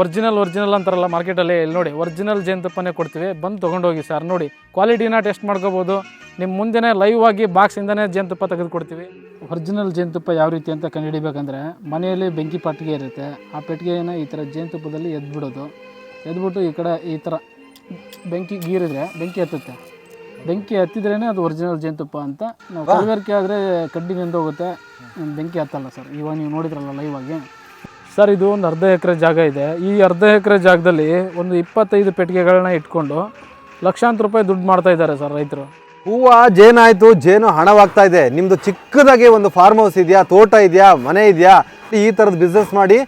Original original ಅಂತಾರಲ್ಲ ಮಾರ್ಕೆಟಲ್ಲಿ ಇಲ್ಲಿ ನೋಡಿ ಒರಿಜಿನಲ್ ಜೇನುತುಪ್ಪನೇ ಕೊಡ್ತೀವಿ. ಬಂದು ತೊಗೊಂಡೋಗಿ ಸರ್ ನೋಡಿ. ಕ್ವಾಲಿಟಿನ ಟೆಸ್ಟ್ ಮಾಡ್ಕೋಬೋದು. ನಿಮ್ಮ ಮುಂದೆನೇ ಲೈವ್ ಆಗಿ ಬಾಕ್ಸಿಂದನೇ ಜೇನುತುಪ್ಪ ತೆಗೆದು ಕೊಡ್ತೀವಿ ಒರಿಜಿನಲ್ ಜೇನುತುಪ್ಪ ಯಾವ ರೀತಿ ಅಂತ ಕಂಡುಹಿಡಿಬೇಕಂದ್ರೆ ಮನೆಯಲ್ಲಿ ಬೆಂಕಿ ಪಟ್ಟಿಗೆ ಇರುತ್ತೆ. ಆ ಪೆಟ್ಟಿಗೆನ ಈ ಥರ ಜೇನುತುಪ್ಪದಲ್ಲಿ ಎದ್ಬಿಡೋದು. ಎದ್ಬಿಟ್ಟು ಈ ಕಡೆ ಈ ಥರ ಬೆಂಕಿ ಗೀರಿದ್ರೆ ಬೆಂಕಿ ಹತ್ತುತ್ತೆ ಬೆಂಕಿ ಹತ್ತಿದ್ರೇ ಅದು ಒರಿಜಿನಲ್ ಜೇನುತುಪ್ಪ ಅಂತ ನಾವು ಕಲಬೆರಕೆ ಆದರೆ ಕಡ್ಡಿ ಹೋಗುತ್ತೆ ಬೆಂಕಿ ಹತ್ತಲ್ಲ ಸರ್ ಇವಾಗ ನೀವು ನೋಡಿದ್ರಲ್ಲ ಲೈವ್ ಆಗಿ. ಸರ್, ಇದು ಒಂದು ಅರ್ಧ ಎಕರೆ ಜಾಗ ಇದೆ. ಈ ಅರ್ಧ ಎಕರೆ ಜಾಗದಲ್ಲಿ ಒಂದು ಇಪ್ಪತ್ತೈದು ಪೆಟ್ಟಿಗೆಗಳನ್ನ ಇಟ್ಕೊಂಡು ಲಕ್ಷಾಂತರ ರೂಪಾಯಿ ದುಡ್ಡು ಮಾಡ್ತಾ ಇದ್ದಾರೆ ಸರ್ ರೈತರು. ಹೂವು ಜೇನಾಯಿತು ಜೇನು ಹಣವಾಗ್ತಾ ಇದೆ. ನಿಮ್ದು ಚಿಕ್ಕದಾಗಿ ಒಂದು ಫಾರ್ಮ್ ಹೌಸ್ ಇದೆಯಾ, ತೋಟ ಇದೆಯಾ, ಮನೆ ಇದೆಯಾ? ಈ ಥರದ ಬಿಸ್ನೆಸ್ ಮಾಡಿ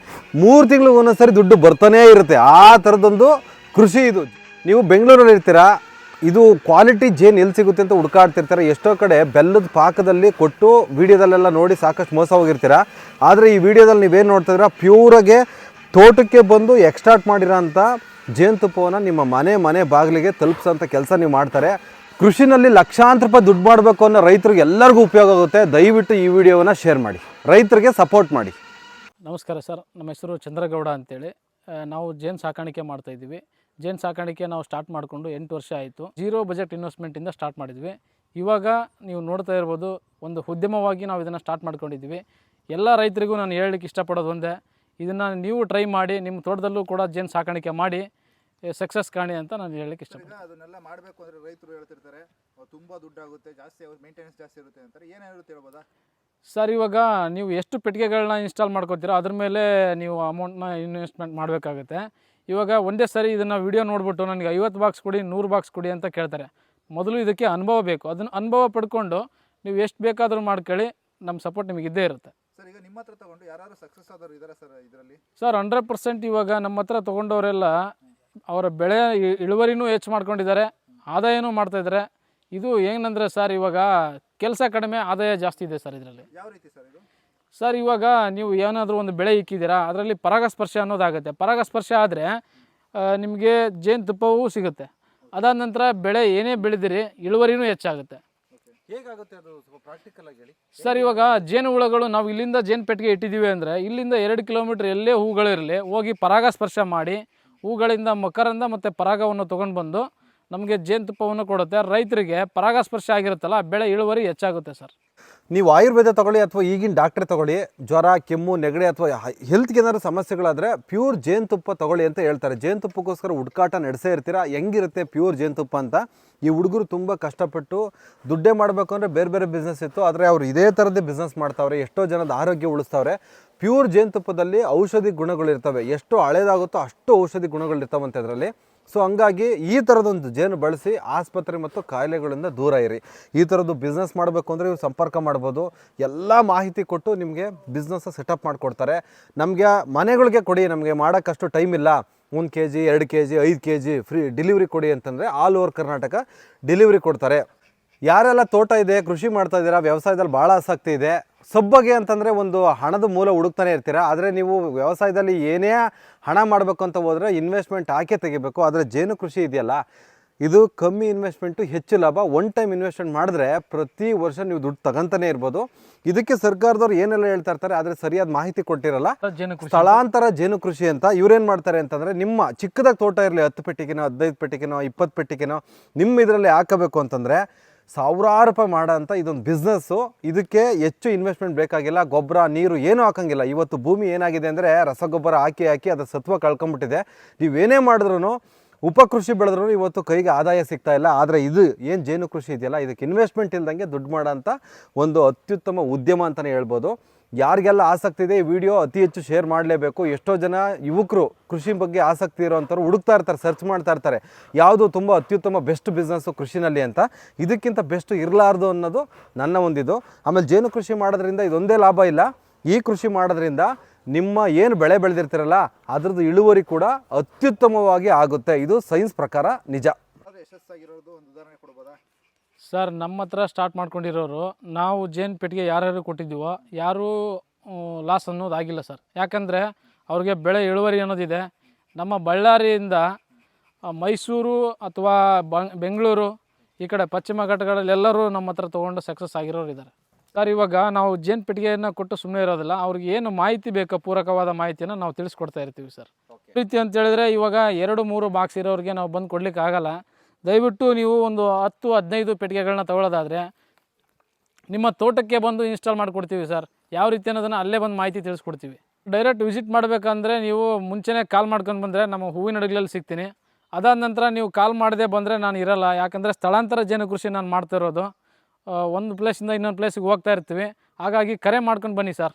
ಮೂರು ತಿಂಗಳಿಗೆ ಒಂದೊಂದ್ಸರಿ ದುಡ್ಡು ಬರ್ತಾನೇ ಇರುತ್ತೆ. ಆ ಥರದೊಂದು ಕೃಷಿ ಇದು. ನೀವು ಬೆಂಗಳೂರಲ್ಲಿ ಇರ್ತೀರಾ ಇದು ಕ್ವಾಲಿಟಿ ಜೇನು ಎಲ್ಲಿ ಸಿಗುತ್ತೆ ಅಂತ ಹುಡುಕಾಡ್ತಿರ್ತಾರೆ. ಎಷ್ಟೋ ಕಡೆ ಬೆಲ್ಲದ ಪಾಕದಲ್ಲಿ ಕೊಟ್ಟು ವಿಡಿಯೋದಲ್ಲೆಲ್ಲ ನೋಡಿ ಸಾಕಷ್ಟು ಮೋಸ ಹೋಗಿರ್ತೀರ. ಆದರೆ ಈ ವಿಡಿಯೋದಲ್ಲಿ ನೀವೇನು ನೋಡ್ತಿದ್ದೀರಾ? ಪ್ಯೂರಾಗೆ ತೋಟಕ್ಕೆ ಬಂದು ಎಕ್ಸ್ಟ್ರಾಕ್ಟ್ ಮಾಡಿರೋ ಅಂಥ ಜೇನುತುಪ್ಪವನ್ನು ನಿಮ್ಮ ಮನೆ ಮನೆ ಬಾಗಿಲಿಗೆ ತಲುಪಿಸೋಂಥ ಕೆಲಸ ನೀವು ಮಾಡ್ತಾರೆ. ಕೃಷಿನಲ್ಲಿ ಲಕ್ಷಾಂತರ ರೂಪಾಯಿ ದುಡ್ಡು ಮಾಡಬೇಕು ಅನ್ನೋ ರೈತರಿಗೆ ಎಲ್ಲರಿಗೂ ಉಪಯೋಗ ಆಗುತ್ತೆ. ದಯವಿಟ್ಟು ಈ ವಿಡಿಯೋವನ್ನು ಶೇರ್ ಮಾಡಿ. ರೈತರಿಗೆ ಸಪೋರ್ಟ್ ಮಾಡಿ. ನಮಸ್ಕಾರ ಸರ್. ನಮ್ಮ ಹೆಸರು ಚಂದ್ರಗೌಡ ಅಂತೇಳಿ. ನಾವು ಜೇನು ಸಾಕಾಣಿಕೆ ಮಾಡ್ತಾ ಇದ್ದೀವಿ. ಜೇನು ಸಾಕಾಣಿಕೆ ನಾವು ಸ್ಟಾರ್ಟ್ ಮಾಡಿಕೊಂಡು ಎಂಟು ವರ್ಷ ಆಯಿತು. ಜೀರೋ ಬಜೆಟ್ ಇನ್ವೆಸ್ಟ್ಮೆಂಟಿಂದ ಸ್ಟಾರ್ಟ್ ಮಾಡಿದ್ವಿ. ಇವಾಗ ನೀವು ನೋಡ್ತಾ ಇರ್ಬೋದು ಒಂದು ಉದ್ಯಮವಾಗಿ ನಾವು ಇದನ್ನು ಸ್ಟಾರ್ಟ್ ಮಾಡ್ಕೊಂಡಿದ್ವಿ ಎಲ್ಲ ರೈತರಿಗೂ ನಾನು ಹೇಳಲಿಕ್ಕೆ ಇಷ್ಟಪಡೋದು ಒಂದೇ ಇದನ್ನು ನೀವು ಟ್ರೈ ಮಾಡಿ ನಿಮ್ಮ ತೋಟದಲ್ಲೂ ಕೂಡ ಜೇನು ಸಾಕಾಣಿಕೆ ಮಾಡಿ ಸಕ್ಸಸ್ ಕಾಣಿ ಅಂತ ನಾನು ಹೇಳಲಿಕ್ಕೆ ಇಷ್ಟಪಡ್ತೀನಿ. ಅದನ್ನೆಲ್ಲ ಮಾಡಬೇಕು ಅಂದರೆ ರೈತರು ಹೇಳ್ತಿರ್ತಾರೆ ತುಂಬ ದುಡ್ಡಾಗುತ್ತೆ ಜಾಸ್ತಿ ಮೇಂಟೆನೆನ್ಸ್ ಜಾಸ್ತಿ ಇರುತ್ತೆ ಅಂತಾರೆ. ಏನೇನು ಹೇಳ್ಬೋದಾ? ಸರ್ ಇವಾಗ ನೀವು ಎಷ್ಟು ಪೆಟ್ಟಿಗೆಗಳನ್ನ ಇನ್ಸ್ಟಾಲ್ ಮಾಡ್ಕೋತೀರೋ? ಅದ್ರ ಮೇಲೆ ನೀವು ಅಮೌಂಟ್ನ ಇನ್ವೆಸ್ಟ್ಮೆಂಟ್ ಮಾಡಬೇಕಾಗುತ್ತೆ. ಇವಾಗ ಒಂದೇ ಸರಿ ಇದನ್ನು ವಿಡಿಯೋ ನೋಡ್ಬಿಟ್ಟು ನನಗೆ ಐವತ್ತು ಬಾಕ್ಸ್ ಕೊಡಿ ನೂರು ಬಾಕ್ಸ್ ಕೊಡಿ ಅಂತ ಕೇಳ್ತಾರೆ. ಮೊದಲು ಇದಕ್ಕೆ ಅನುಭವ ಬೇಕು. ಅದನ್ನು ಅನುಭವ ಪಡ್ಕೊಂಡು ನೀವು ಎಷ್ಟು ಬೇಕಾದರೂ ಮಾಡ್ಕೊಳ್ಳಿ. ನಮ್ಮ ಸಪೋರ್ಟ್ ನಿಮಗೆ ಇದ್ದೇ ಇರುತ್ತೆ. ಸರ್ ಈಗ ನಿಮ್ಮ ಹತ್ರ ತಗೊಂಡು ಯಾರು ಸಕ್ಸಸ್ ಆದವರು ಇದ್ದಾರೆ ಸರ್ ಇದರಲ್ಲಿ? ಸರ್ ಹಂಡ್ರೆಡ್ ಪರ್ಸೆಂಟ್ ಇವಾಗ ನಮ್ಮ ಹತ್ರ ತೊಗೊಂಡವರೆಲ್ಲ ಅವರ ಬೆಳೆ ಇಳುವರಿನೂ ಹೆಚ್ಚು ಮಾಡ್ಕೊಂಡಿದ್ದಾರೆ. ಆದಾಯನೂ ಮಾಡ್ತಾಯಿದ್ದಾರೆ ಇದು ಏನಂದರೆ ಸರ್ ಇವಾಗ ಕೆಲಸ ಕಡಿಮೆ ಆದಾಯ ಜಾಸ್ತಿ ಇದೆ ಸರ್ ಇದರಲ್ಲಿ. ಯಾವ ರೀತಿ ಸರ್ ಇದು? ಸರ್ ಇವಾಗ ನೀವು ಏನಾದರೂ ಒಂದು ಬೆಳೆ ಇಕ್ಕಿದ್ದೀರಾ ಅದರಲ್ಲಿ ಪರಾಗಸ್ಪರ್ಶ ಅನ್ನೋದಾಗುತ್ತೆ. ಪರಾಗಸ್ಪರ್ಶ ಆದರೆ ನಿಮಗೆ ಜೇನುತುಪ್ಪವೂ ಸಿಗುತ್ತೆ. ಅದಾದ ನಂತರ ಬೆಳೆ ಏನೇ ಬೆಳೆದಿರಿ ಇಳುವರಿನೂ ಹೆಚ್ಚಾಗುತ್ತೆ. ಹೇಗಾಗುತ್ತೆ ಅದು ಸ್ವಲ್ಪ ಪ್ರಾಕ್ಟಿಕಲ್ ಆಗಿ ಹೇಳಿ. ಸರ್ ಇವಾಗ ಜೇನು ಹುಳಗಳು ನಾವು ಇಲ್ಲಿಂದ ಜೇನು ಪೆಟ್ಟಿಗೆ ಇಟ್ಟಿದ್ದೀವಿ ಅಂದರೆ ಇಲ್ಲಿಂದ ಎರಡು ಕಿಲೋಮೀಟ್ರ್ ಎಲ್ಲೇ ಹೂಗಳಿರಲಿ ಹೋಗಿ ಪರಾಗಸ್ಪರ್ಶ ಮಾಡಿ ಹೂಗಳಿಂದ ಮಕರಂದ ಮತ್ತು ಪರಾಗವನ್ನು ತೊಗೊಂಡು ಬಂದು ನಮಗೆ ಜೇನುತುಪ್ಪವನ್ನು ಕೊಡುತ್ತೆ. ರೈತರಿಗೆ ಪರಾಗಸ್ಪರ್ಶ ಆಗಿರುತ್ತಲ್ಲ, ಬೆಳೆ ಇಳುವರಿ ಹೆಚ್ಚಾಗುತ್ತೆ ಸರ್. ನೀವು ಆಯುರ್ವೇದ ತಗೊಳ್ಳಿ ಅಥವಾ ಈಗಿನ ಡಾಕ್ಟ್ರೆ ತಗೊಳ್ಳಿ, ಜ್ವರ, ಕೆಮ್ಮು, ನೆಗಡಿ ಅಥವಾ ಹೆಲ್ತ್ಗೆ ಏನಾದ್ರು ಸಮಸ್ಯೆಗಳಾದರೆ ಪ್ಯೂರ್ ಜೇನುತುಪ್ಪ ತಗೊಳ್ಳಿ ಅಂತ ಹೇಳ್ತಾರೆ. ಜೇನುತುಪ್ಪಕ್ಕೋಸ್ಕರ ಹುಡುಕಾಟ ನಡೆಸೇ ಇರ್ತೀರಾ? ಹೆಂಗಿರುತ್ತೆ ಪ್ಯೂರ್ ಜೇನುತುಪ್ಪ ಅಂತ? ಈ ಹುಡುಗರು ತುಂಬ ಕಷ್ಟಪಟ್ಟು ದುಡ್ಡೇ ಮಾಡಬೇಕು ಅಂದರೆ ಬೇರೆ ಬೇರೆ ಬಿಸ್ನೆಸ್ ಇತ್ತು, ಆದರೆ ಅವರು ಇದೇ ಥರದ್ದೇ ಬಿಸ್ನೆಸ್ ಮಾಡ್ತಾವ್ರೆ, ಎಷ್ಟೋ ಜನದ ಆರೋಗ್ಯ ಉಳಿಸ್ತಾವ್ರೆ. ಪ್ಯೂರ್ ಜೇನುತುಪ್ಪದಲ್ಲಿ ಔಷಧಿ ಗುಣಗಳಿರ್ತವೆ. ಎಷ್ಟು ಹಳೇದಾಗುತ್ತೋ ಅಷ್ಟು ಔಷಧಿ ಗುಣಗಳಿರ್ತಾವಂತೆ ಅದರಲ್ಲಿ. ಸೊ ಹಂಗಾಗಿ ಈ ಥರದೊಂದು ಜೇನು ಬಳಸಿ ಆಸ್ಪತ್ರೆ ಮತ್ತು ಕಾಯಿಲೆಗಳಿಂದ ದೂರ ಇರಿ. ಈ ಥರದ್ದು ಬಿಸ್ನೆಸ್ ಮಾಡಬೇಕು ಅಂದರೆ ಇವ್ರು ಸಂಪರ್ಕ ಮಾಡ್ಬೋದು. ಎಲ್ಲ ಮಾಹಿತಿ ಕೊಟ್ಟು ನಿಮಗೆ ಬಿಸ್ನೆಸ್ಸ ಸೆಟಪ್ ಮಾಡಿಕೊಡ್ತಾರೆ. ನಮಗೆ ಮನೆಗಳಿಗೆ ಕೊಡಿ, ನಮಗೆ ಮಾಡೋಕ್ಕಷ್ಟು ಟೈಮ್ ಇಲ್ಲ. ಒಂದು ಕೆ ಜಿ ಎರಡು ಕೆ ಜಿ ಐದು ಕೆ ಜಿ ಫ್ರೀ ಡೆಲಿವರಿ ಕೊಡಿ ಅಂತಂದರೆ ಆಲ್ ಓವರ್ ಕರ್ನಾಟಕ ಡೆಲಿವರಿ ಕೊಡ್ತಾರೆ. ಯಾರೆಲ್ಲ ತೋಟ ಇದೆ, ಕೃಷಿ ಮಾಡ್ತಾ ಇದ್ದೀರಾ, ವ್ಯವಸಾಯದಲ್ಲಿ ಭಾಳ ಆಸಕ್ತಿ ಇದೆ ಸಬ್ಬಗೆ ಅಂತಂದರೆ ಒಂದು ಹಣದ ಮೂಲ ಹುಡುಕ್ತಾನೆ ಇರ್ತೀರ? ಆದರೆ ನೀವು ವ್ಯವಸಾಯದಲ್ಲಿ ಏನೇ ಹಣ ಮಾಡಬೇಕು ಅಂತ ಹೋದರೆ ಇನ್ವೆಸ್ಟ್ಮೆಂಟ್ ಹಾಕೇ ತೆಗಿಬೇಕು. ಆದರೆ ಜೇನು ಕೃಷಿ ಇದೆಯಲ್ಲ ಇದು ಕಮ್ಮಿ ಇನ್ವೆಸ್ಟ್ಮೆಂಟು ಹೆಚ್ಚು ಲಾಭ. ಒನ್ ಟೈಮ್ ಇನ್ವೆಸ್ಟ್ಮೆಂಟ್ ಮಾಡಿದ್ರೆ ಪ್ರತಿ ವರ್ಷ ನೀವು ದುಡ್ಡು ತಗಂತಾನೆ ಇರ್ಬೋದು. ಇದಕ್ಕೆ ಸರ್ಕಾರದವ್ರು ಏನೆಲ್ಲ ಹೇಳ್ತಾ ಇರ್ತಾರೆ ಆದರೆ ಸರಿಯಾದ ಮಾಹಿತಿ ಕೊಟ್ಟಿರಲ್ಲ. ಸ್ಥಳಾಂತರ ಜೇನು ಕೃಷಿ ಅಂತ ಇವ್ರೇನು ಮಾಡ್ತಾರೆ ಅಂತಂದರೆ ನಿಮ್ಮ ಚಿಕ್ಕದಾಗಿ ತೋಟ ಇರಲಿ ಹತ್ತು ಪೆಟ್ಟಿಗೆನೋ ಹದಿನೈದು ಪೆಟ್ಟಿಗೆನೋ ಇಪ್ಪತ್ತು ಪೆಟ್ಟಿಗೆನೋ ನಿಮ್ಮ ಇದರಲ್ಲಿ ಹಾಕಬೇಕು ಅಂತಂದರೆ ಸಾವಿರಾರು ರೂಪಾಯಿ ಮಾಡೋಂಥ ಇದೊಂದು ಬಿಸ್ನೆಸ್ಸು ಇದಕ್ಕೆ ಹೆಚ್ಚು ಇನ್ವೆಸ್ಟ್ಮೆಂಟ್ ಬೇಕಾಗಿಲ್ಲ. ಗೊಬ್ಬರ, ನೀರು ಏನೂ ಹಾಕೋಂಗಿಲ್ಲ. ಇವತ್ತು ಭೂಮಿ ಏನಾಗಿದೆ ಅಂದರೆ ರಸಗೊಬ್ಬರ ಹಾಕಿ ಹಾಕಿ ಅದರ ಸತ್ವ ಕಳ್ಕೊಂಬಿಟ್ಟಿದೆ. ನೀವೇನೇ ಮಾಡಿದ್ರು ಉಪಕೃಷಿ ಬೆಳೆದ್ರೂ ಇವತ್ತು ಕೈಗೆ ಆದಾಯ ಸಿಗ್ತಾ ಇಲ್ಲ. ಆದರೆ ಇದು ಏನು ಜೇನು ಕೃಷಿ ಇದೆಯಲ್ಲ, ಇದಕ್ಕೆ ಇನ್ವೆಸ್ಟ್ಮೆಂಟ್ ಇಲ್ದಂಗೆ ದುಡ್ಡು ಮಾಡೋಂಥ ಒಂದು ಅತ್ಯುತ್ತಮ ಉದ್ಯಮ ಅಂತಲೇ ಹೇಳ್ಬೋದು. ಯಾರಿಗೆಲ್ಲ ಆಸಕ್ತಿ ಇದೆ ಈ ವಿಡಿಯೋ ಅತಿ ಹೆಚ್ಚು ಶೇರ್ ಮಾಡಲೇಬೇಕು. ಎಷ್ಟೋ ಜನ ಯುವಕರು ಕೃಷಿ ಬಗ್ಗೆ ಆಸಕ್ತಿ ಇರೋವಂಥವ್ರು ಹುಡುಕ್ತಾ ಇರ್ತಾರೆ ಸರ್ಚ್ ಮಾಡ್ತಾ ಇರ್ತಾರೆ. ಯಾವುದು ತುಂಬ ಅತ್ಯುತ್ತಮ ಬೆಸ್ಟ್ ಬಿಸ್ನೆಸ್ಸು ಕೃಷಿನಲ್ಲಿ ಅಂತ. ಇದಕ್ಕಿಂತ ಬೆಸ್ಟ್ ಇರಲಾರ್ದು ಅನ್ನೋದು ನನ್ನ ಒಂದಿದು. ಆಮೇಲೆ ಜೇನು ಕೃಷಿ ಮಾಡೋದ್ರಿಂದ ಇದೊಂದೇ ಲಾಭ ಇಲ್ಲ. ಈ ಕೃಷಿ ಮಾಡೋದ್ರಿಂದ ನಿಮ್ಮ ಏನು ಬೆಳೆ ಬೆಳೆದಿರ್ತೀರಲ್ಲ, ಅದ್ರದ್ದು ಇಳುವರಿ ಕೂಡ ಅತ್ಯುತ್ತಮವಾಗಿ ಆಗುತ್ತೆ. ಇದು ಸೈನ್ಸ್ ಪ್ರಕಾರ ನಿಜ. ಯಶಸ್ಸಾಗಿರೋದು ಒಂದು ಉದಾಹರಣೆ ಕೊಡ್ಬೋದಾ? ಸರ್ ನಮ್ಮ ಹತ್ರ ಸ್ಟಾರ್ಟ್ ಮಾಡ್ಕೊಂಡಿರೋರು ನಾವು ಜೇನು ಪೆಟ್ಟಿಗೆ ಯಾರ್ಯಾರು ಕೊಟ್ಟಿದ್ದೀವೋ ಯಾರೂ ಲಾಸ್ ಅನ್ನೋದು ಆಗಿಲ್ಲ ಸರ್. ಯಾಕಂದರೆ ಅವ್ರಿಗೆ ಬೆಳೆ ಇಳುವರಿ ಅನ್ನೋದಿದೆ. ನಮ್ಮ ಬಳ್ಳಾರಿಯಿಂದ ಮೈಸೂರು ಅಥವಾ ಬೆಂಗಳೂರು ಈ ಕಡೆ ಪಶ್ಚಿಮ ಘಟ್ಟಗಳಲ್ಲಿ ಎಲ್ಲರೂ ನಮ್ಮ ಹತ್ರ ತೊಗೊಂಡು ಸಕ್ಸಸ್ ಆಗಿರೋರು ಇದ್ದಾರೆ ಸರ್ ಇವಾಗ ನಾವು ಜೇನು ಪೆಟ್ಟಿಗೆಯನ್ನು ಕೊಟ್ಟು ಸುಮ್ಮನೆ ಇರೋದಿಲ್ಲ. ಅವ್ರಿಗೆ ಏನು ಮಾಹಿತಿ ಬೇಕೋ ಪೂರಕವಾದ ಮಾಹಿತಿಯನ್ನು ನಾವು ತಿಳಿಸ್ಕೊಡ್ತಾ ಇರ್ತೀವಿ ಸರ್. ರೀತಿ ಅಂತ ಹೇಳಿದ್ರೆ ಇವಾಗ ಎರಡು ಮೂರು ಬಾಕ್ಸ್ ಇರೋರಿಗೆ ನಾವು ಬಂದು ಕೊಡ್ಲಿಕ್ಕೆ ಆಗಲ್ಲ ದಯವಿಟ್ಟು ನೀವು ಒಂದು ಹತ್ತು, ಹದಿನೈದು ಪೆಟ್ಟಿಗೆಗಳನ್ನ ತಗೊಳ್ಳೋದಾದರೆ ನಿಮ್ಮ ತೋಟಕ್ಕೆ ಬಂದು ಇನ್ಸ್ಟಾಲ್ ಮಾಡಿಕೊಡ್ತೀವಿ ಸರ್ ಯಾವ ರೀತಿ ಅನ್ನೋದನ್ನು ಅಲ್ಲೇ ಬಂದು ಮಾಹಿತಿ ತಿಳಿಸ್ಕೊಡ್ತೀವಿ. ಡೈರೆಕ್ಟ್ ವಿಸಿಟ್ ಮಾಡಬೇಕಂದ್ರೆ ನೀವು ಮುಂಚೆನೇ ಕಾಲ್ ಮಾಡ್ಕೊಂಡು ಬಂದರೆ ನಮ್ಮ ಹೂವಿನ ಅಡುಗೆಯಲ್ಲಿ ಸಿಗ್ತೀನಿ. ಅದಾದ ನಂತರ ನೀವು ಕಾಲ್ ಮಾಡದೆ ಬಂದರೆ ನಾನು ಇರಲ್ಲ. ಯಾಕಂದರೆ ಸ್ಥಳಾಂತರ ಜೇನು ಕೃಷಿ ನಾನು ಮಾಡ್ತಾ ಇರೋದು. ಒಂದು ಪ್ಲೇಸಿಂದ ಇನ್ನೊಂದು ಪ್ಲೇಸಿಗೆ ಹೋಗ್ತಾ ಇರ್ತೀವಿ. ಹಾಗಾಗಿ ಕರೆ ಮಾಡ್ಕೊಂಡು ಬನ್ನಿ ಸರ್